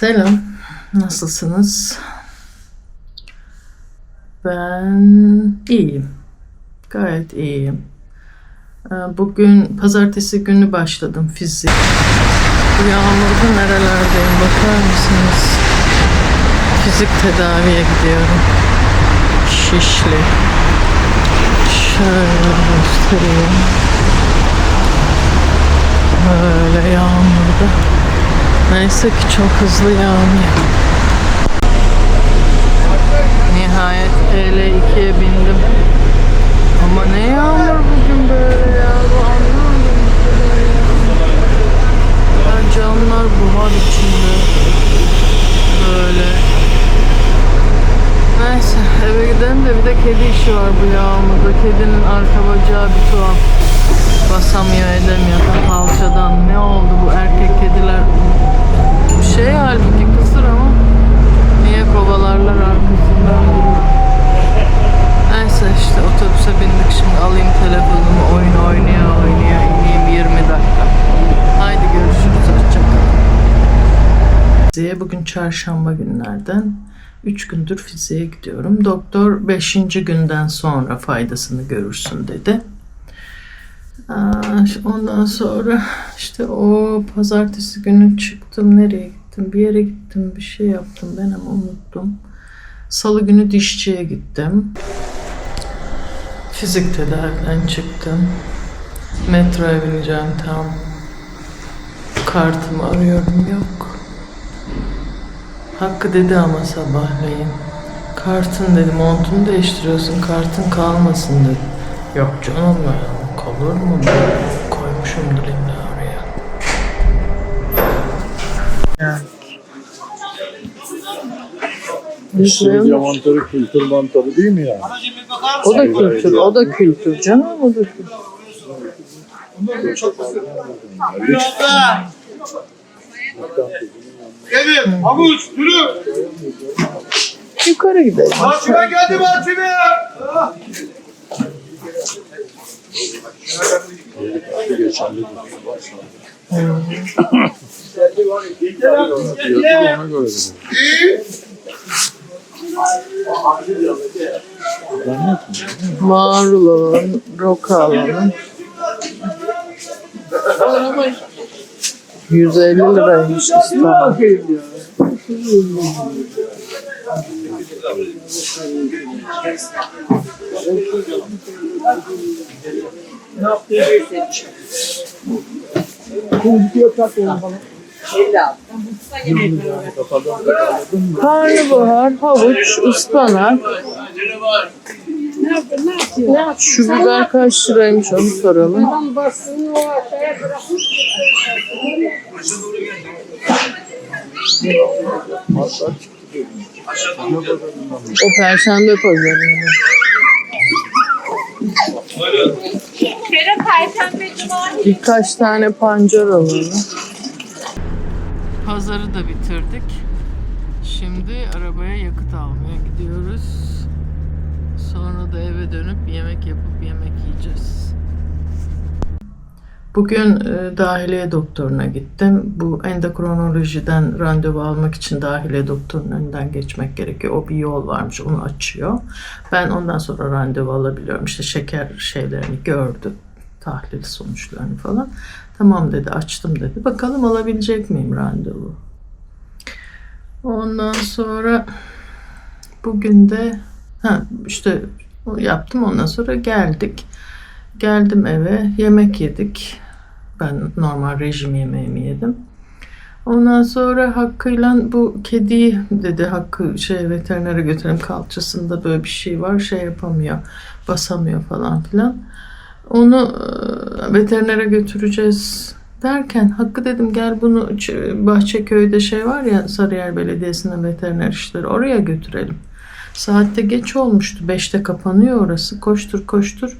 Selam. Nasılsınız? Ben iyiyim. Gayet iyiyim. Ee, Bugün pazartesi günü başladım fizik. Yağmurda nerelerdeyim bakar mısınız? Fizik tedaviye gidiyorum. Şişli. Şöyle göstereyim. Böyle yağmurda. Neyse ki çok hızlı yağmıyor. Nihayet EL2'ye bindim. Ama ne yağmur bugün böyle ya. Bu anlamadım. Ya camlar buhar içinde. Böyle. Neyse eve gidelim de bir de kedi işi var bu yağmurda. Kedinin arka bacağı bir tuhaf. Basamıyor edemiyor. Kalçadan ne oldu bu erkek kediler şey halbuki kısır ama niye kovalarlar arkasından duruyor. Neyse işte otobüse bindik şimdi alayım telefonumu oyun oynaya oynaya ineyim 20 dakika. Haydi görüşürüz hoşçakalın. Fiziğe bugün çarşamba günlerden 3 gündür fiziğe gidiyorum. Doktor 5. günden sonra faydasını görürsün dedi. Ondan sonra işte o pazartesi günü çıktım. Nereye gittim? Bir yere gittim. Bir şey yaptım. Ben ama unuttum. Salı günü dişçiye gittim. Fizik tedaviden çıktım. Metroya bineceğim tam. Kartımı arıyorum yok. Hakkı dedi ama sabahleyin. Kartın dedi montunu değiştiriyorsun kartın kalmasın dedi. Yok canım ya mı? Ben koymuşumdur illa oraya. Midye mantarı kültür mantarı değil mi yani? O da kültür, o da kültür canım, o da kültür. Gelin havuç dürüm. Yukarı gidelim. Mahkeme geldi mahkeme. Geçerli ona göre. Marul alalım, roka alalım. 150 liraymış İstanbul. Karnabahar, havuç, ıspanak. Şu biber kaç liraymış onu soralım. O perşembe pazarında. Kere perşembe cuma Birkaç tane pancar alalım. Pazarı da bitirdik. Şimdi arabaya yakıt almaya gidiyoruz. Sonra da eve dönüp yemek yapıp yemek yiyeceğiz. Bugün e, dahiliye doktoruna gittim. Bu endokrinolojiden randevu almak için dahiliye doktorunun önünden geçmek gerekiyor. O bir yol varmış, onu açıyor. Ben ondan sonra randevu alabiliyorum. İşte şeker şeylerini gördü, tahlil sonuçlarını falan. Tamam dedi, açtım dedi. Bakalım alabilecek miyim randevu? Ondan sonra bugün de ha, işte yaptım. Ondan sonra geldik. Geldim eve, yemek yedik. Ben normal rejim yemeğimi yedim. Ondan sonra Hakkı'yla bu kediyi dedi Hakkı şey veterinere götürelim kalçasında böyle bir şey var şey yapamıyor basamıyor falan filan. Onu e, veterinere götüreceğiz derken Hakkı dedim gel bunu Bahçeköy'de şey var ya Sarıyer Belediyesi'nin veteriner işleri oraya götürelim. Saatte geç olmuştu. Beşte kapanıyor orası. Koştur koştur.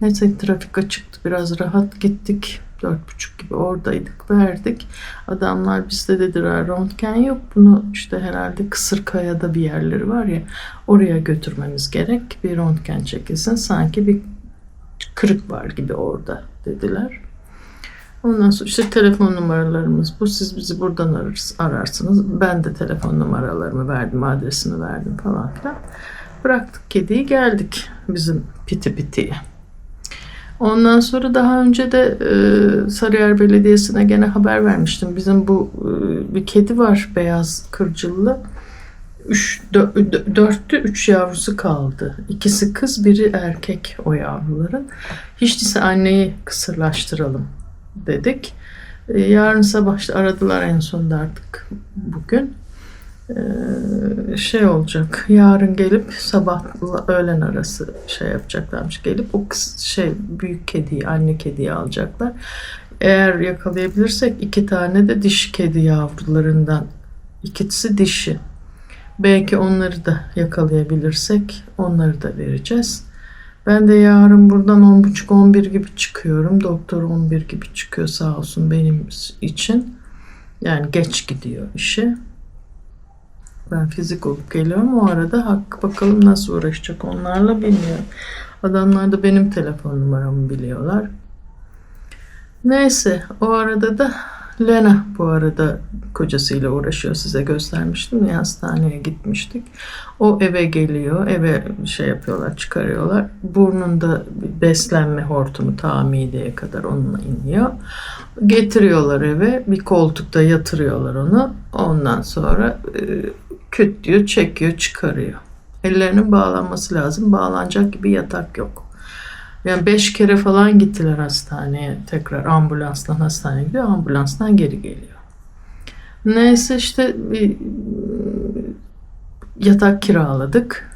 Neyse trafik açıktı. Biraz rahat gittik. Dört buçuk gibi oradaydık. Verdik. Adamlar bizde dediler röntgen yok. Bunu işte herhalde Kısırkaya'da bir yerleri var ya. Oraya götürmemiz gerek. Bir röntgen çekilsin. Sanki bir kırık var gibi orada dediler. Ondan sonra işte telefon numaralarımız bu. Siz bizi buradan ararız, ararsınız. Ben de telefon numaralarımı verdim, adresini verdim falan filan. Bıraktık kediyi geldik bizim piti pitiye. Ondan sonra daha önce de e, Sarıyer Belediyesi'ne gene haber vermiştim. Bizim bu e, bir kedi var beyaz kırcıllı. Üç, dö- dö- dörtte üç yavrusu kaldı. İkisi kız, biri erkek o yavruların. Hiç değilse anneyi kısırlaştıralım dedik. E, yarın sabah işte aradılar en sonunda artık bugün. E, şey olacak. Yarın gelip sabahla öğlen arası şey yapacaklarmış. Gelip o kız şey büyük kediyi, anne kediyi alacaklar. Eğer yakalayabilirsek iki tane de dişi kedi yavrularından ikisi dişi. Belki onları da yakalayabilirsek onları da vereceğiz. Ben de yarın buradan 10.30-11 gibi çıkıyorum. Doktor 11 gibi çıkıyor sağ olsun benim için. Yani geç gidiyor işi. Ben fizik olup geliyorum. O arada Hakkı bakalım nasıl uğraşacak onlarla bilmiyorum. Adamlar da benim telefon numaramı biliyorlar. Neyse o arada da Lena bu arada kocasıyla uğraşıyor. Size göstermiştim ya hastaneye gitmiştik. O eve geliyor. Eve şey yapıyorlar çıkarıyorlar. Burnunda beslenme hortumu ta mideye kadar onunla iniyor. Getiriyorlar eve. Bir koltukta yatırıyorlar onu. Ondan sonra e, küt diyor çekiyor çıkarıyor. Ellerinin bağlanması lazım. Bağlanacak gibi yatak yok. Yani beş kere falan gittiler hastaneye. Tekrar ambulansla hastaneye gidiyor. Ambulanstan geri geliyor. Neyse işte bir yatak kiraladık.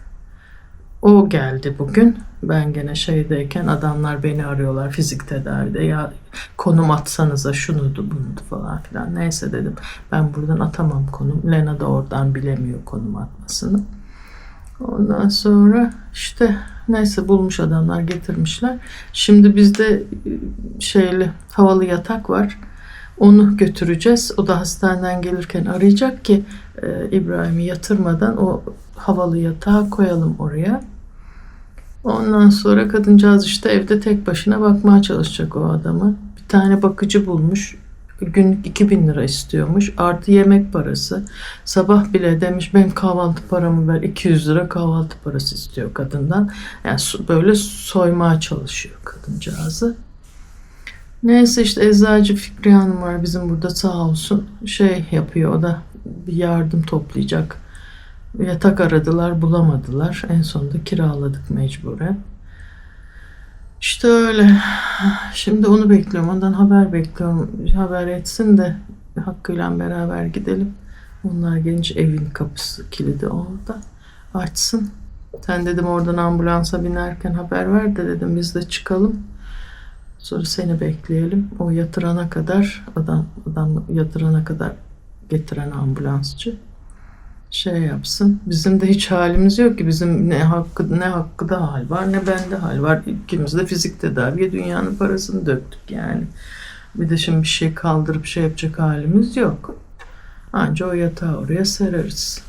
O geldi bugün. Ben gene şeydeyken adamlar beni arıyorlar fizik tedavide. Ya konum atsanıza şunudu bunudu falan filan. Neyse dedim. Ben buradan atamam konum. Lena da oradan bilemiyor konum atmasını. Ondan sonra işte neyse bulmuş adamlar getirmişler. Şimdi bizde e, şeyli havalı yatak var. Onu götüreceğiz. O da hastaneden gelirken arayacak ki e, İbrahim'i yatırmadan o havalı yatağı koyalım oraya. Ondan sonra kadıncağız işte evde tek başına bakmaya çalışacak o adamı. Bir tane bakıcı bulmuş. Günlük 2000 lira istiyormuş. Artı yemek parası. Sabah bile demiş benim kahvaltı paramı ver. 200 lira kahvaltı parası istiyor kadından. Yani böyle soymaya çalışıyor kadıncağızı. Neyse işte eczacı Fikri Hanım var bizim burada sağ olsun. Şey yapıyor o da bir yardım toplayacak. Yatak aradılar bulamadılar. En sonunda kiraladık mecburen. İşte öyle. Şimdi onu bekliyorum. Ondan haber bekliyorum. Haber etsin de Hakkı'yla beraber gidelim. Onlar gelince evin kapısı kilidi orada. Açsın. Sen dedim oradan ambulansa binerken haber ver de dedim biz de çıkalım. Sonra seni bekleyelim. O yatırana kadar adam adam yatırana kadar getiren ambulansçı şey yapsın. Bizim de hiç halimiz yok ki. Bizim ne hakkı ne hakkıda hal var ne bende hal var. İkimiz de fizik tedaviye dünyanın parasını döktük yani. Bir de şimdi bir şey kaldırıp şey yapacak halimiz yok. Anca o yatağı oraya sereriz.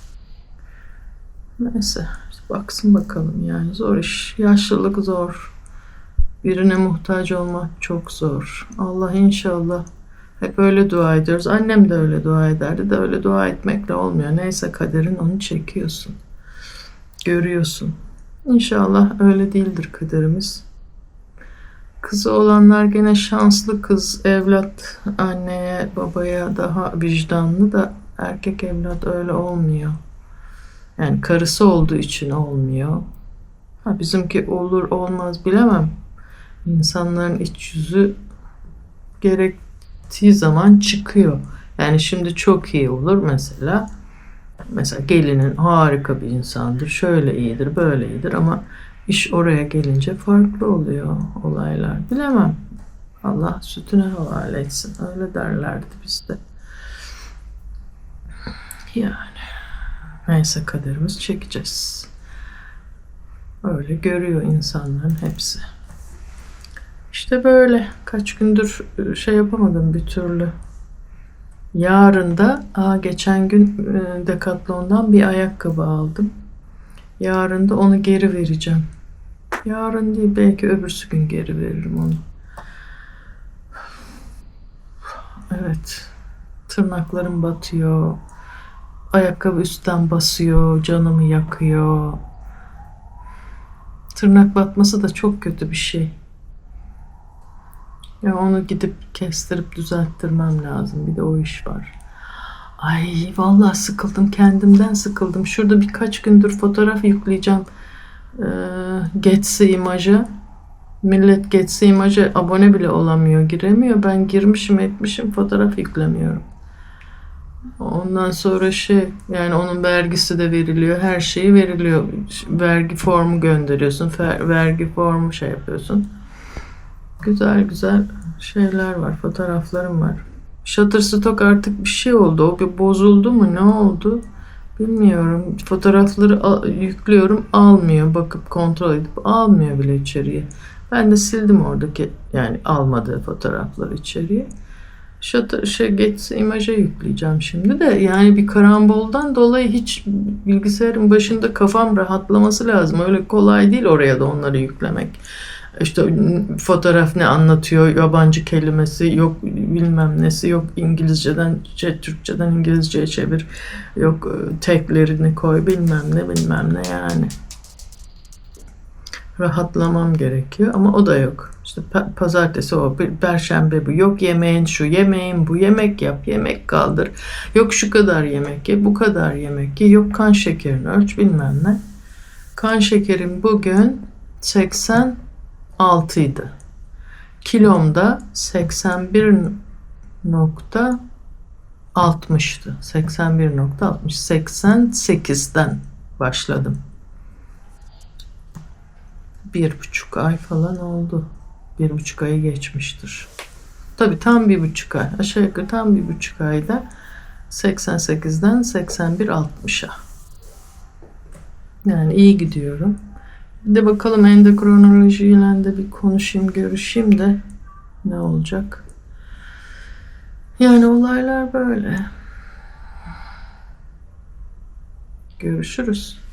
Neyse baksın bakalım yani zor iş. Yaşlılık zor. Birine muhtaç olmak çok zor. Allah inşallah hep öyle dua ediyoruz. Annem de öyle dua ederdi de öyle dua etmekle olmuyor. Neyse kaderin onu çekiyorsun. Görüyorsun. İnşallah öyle değildir kaderimiz. Kızı olanlar gene şanslı kız evlat anneye babaya daha vicdanlı da erkek evlat öyle olmuyor. Yani karısı olduğu için olmuyor. Ha bizimki olur olmaz bilemem. İnsanların iç yüzü gerektiği zaman çıkıyor. Yani şimdi çok iyi olur mesela. Mesela gelinin harika bir insandır. Şöyle iyidir, böyle iyidir ama iş oraya gelince farklı oluyor olaylar. Bilemem. Allah sütüne havale etsin. Öyle derlerdi bizde. Yani. Neyse kaderimiz çekeceğiz. Öyle görüyor insanların hepsi. İşte böyle. Kaç gündür e, şey yapamadım bir türlü. Yarın da aa, geçen gün e, Decathlon'dan bir ayakkabı aldım. Yarın da onu geri vereceğim. Yarın değil belki öbürsü gün geri veririm onu. Evet. Tırnaklarım batıyor. Ayakkabı üstten basıyor. Canımı yakıyor. Tırnak batması da çok kötü bir şey. Ya onu gidip kestirip düzelttirmem lazım. Bir de o iş var. Ay vallahi sıkıldım. Kendimden sıkıldım. Şurada birkaç gündür fotoğraf yükleyeceğim. Ee, Getsi imaja. Millet Getsi imaja abone bile olamıyor. Giremiyor. Ben girmişim etmişim fotoğraf yüklemiyorum. Ondan sonra şey yani onun vergisi de veriliyor. Her şeyi veriliyor. Vergi formu gönderiyorsun. vergi formu şey yapıyorsun. Güzel güzel şeyler var. Fotoğraflarım var. Shutterstock artık bir şey oldu. O bir bozuldu mu? Ne oldu? Bilmiyorum. Fotoğrafları al- yüklüyorum. Almıyor. Bakıp kontrol edip almıyor bile içeriye. Ben de sildim oradaki yani almadığı fotoğrafları içeriye. Shutter şey Gates imaja yükleyeceğim şimdi de yani bir karamboldan dolayı hiç bilgisayarın başında kafam rahatlaması lazım. Öyle kolay değil oraya da onları yüklemek. İşte fotoğraf ne anlatıyor, yabancı kelimesi, yok bilmem nesi, yok İngilizceden, şey, Türkçeden İngilizceye çevir, yok e, teklerini koy, bilmem ne bilmem ne yani. Rahatlamam gerekiyor ama o da yok. İşte pa- pazartesi o, perşembe bu. Yok yemeğin şu, yemeğin bu, yemek yap, yemek kaldır. Yok şu kadar yemek ye, bu kadar yemek ye. Yok kan şekerini ölç bilmem ne. Kan şekerim bugün 86 idi. Kilomda 81.60'tı. 81.60. 88'den başladım. Bir buçuk ay falan oldu. Bir buçuk ayı geçmiştir. Tabii tam bir buçuk ay. Aşağı yukarı tam bir buçuk ayda 88'den 81.60'a. Yani iyi gidiyorum. Bir de bakalım endokrinolojiyle de bir konuşayım, görüşeyim de ne olacak. Yani olaylar böyle. Görüşürüz.